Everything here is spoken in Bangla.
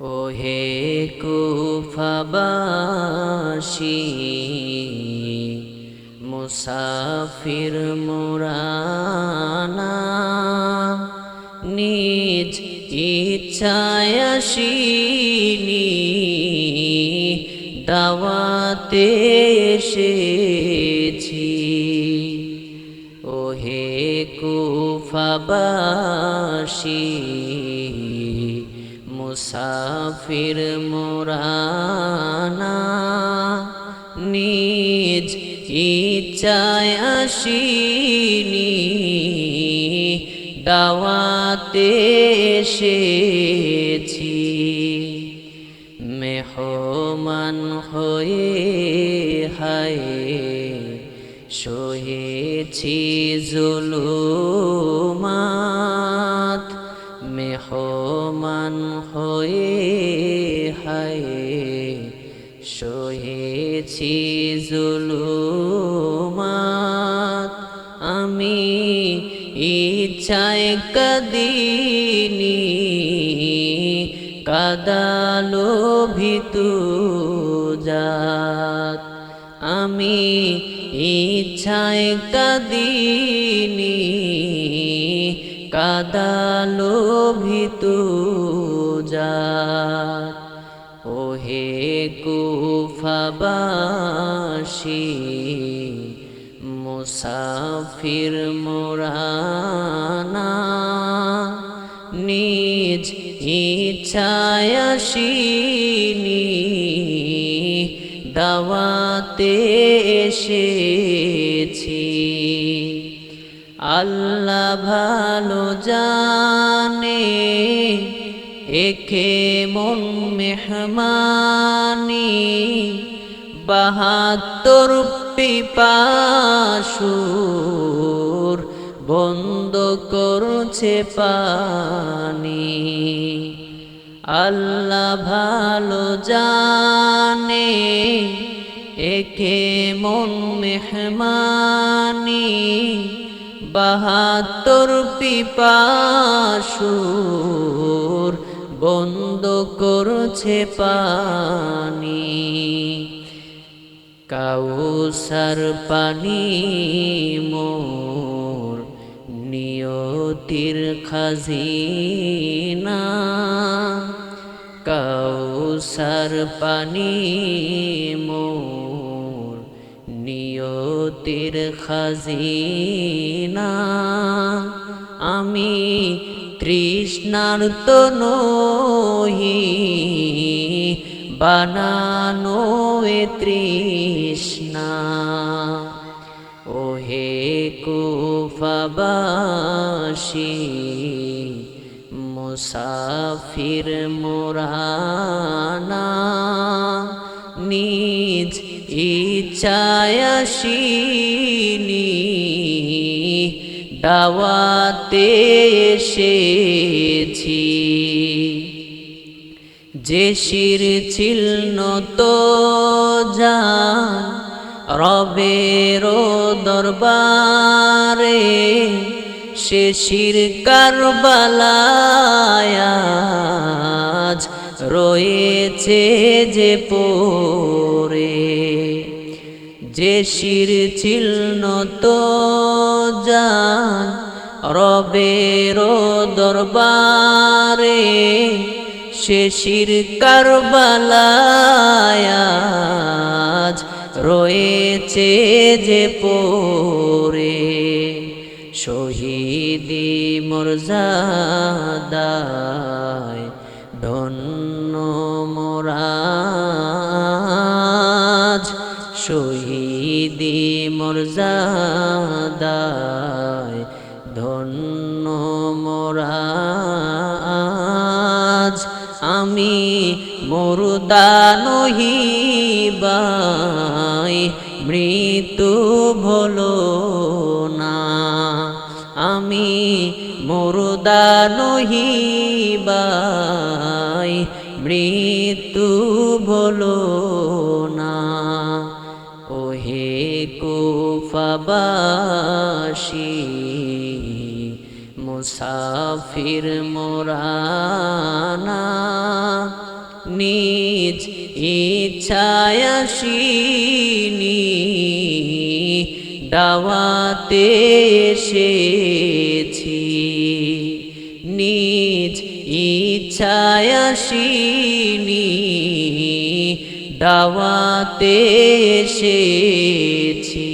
ওহে কুফাবাসী মুসাফির মোরানা নিজ ইচ্ছায় আসিনি দাওয়াতে এসেছি। ওহে কুফাবাসী মুসাফির মোরানা নিজ ইচ্ছায় আসিনি দাওয়াতে এসেছি। মেহমান হয়ে হায় সহেছি জুলুমাত সহেছি জুলুমাত। আমি ইচ্ছায় কদিনী কাদালো ভিতু জাত। আমি ইচ্ছায় কাদিনি কাদালো ভিতু জাত। ওহে কুফাবাসী মুসাফির মোরানা নিজ ইচ্ছায় আসিনি দাওয়াতে এসেছি। আল্লাহ ভালো জানে একে মন মেহমানি, বাহাত্তর পিপাসুর বন্ধ করছে পানি। আল্লাহ ভালো জানে একে মন মেহমানি, বাহাত্তর পিপাসুর বন্ধ করছে পানি। কাউসার পানি মোর নিয়তির খাজিনা। কাউসার পানি মোর নিয়তির খাজিনা। আমি তৃষ্ণার তো নহি বানানো এ তৃষ্ণা। ওহে কুফাবাসী মুসাফির মোরানা নিজ ইচ্ছায় আসিনি দাওয়াতে এসেছি। যে শির ছিল তো যান রবের দরবারে সে শির কারবালায়াজ রয়েছে যে পরে। যে শির ছিল তো যান রবের দরবারে সে শির কারবালায়াজ রয়েছে যে পরে। শহীদি মর্যাদায় ধন্য মোরাজ ধন্য মোরাজ আমি মুরদানহিবাই মৃত্যু ভলো না। আমি মুরদানহিবাই মৃত্যু ভলো না। ওহে কুফাবাসী মুসাফির মোরানা নিজ ইচ্ছায় আসিনি। দাওয়াতে এসেছি নিজ ইচ্ছায় আসিনি। দাওয়াতে এসেছি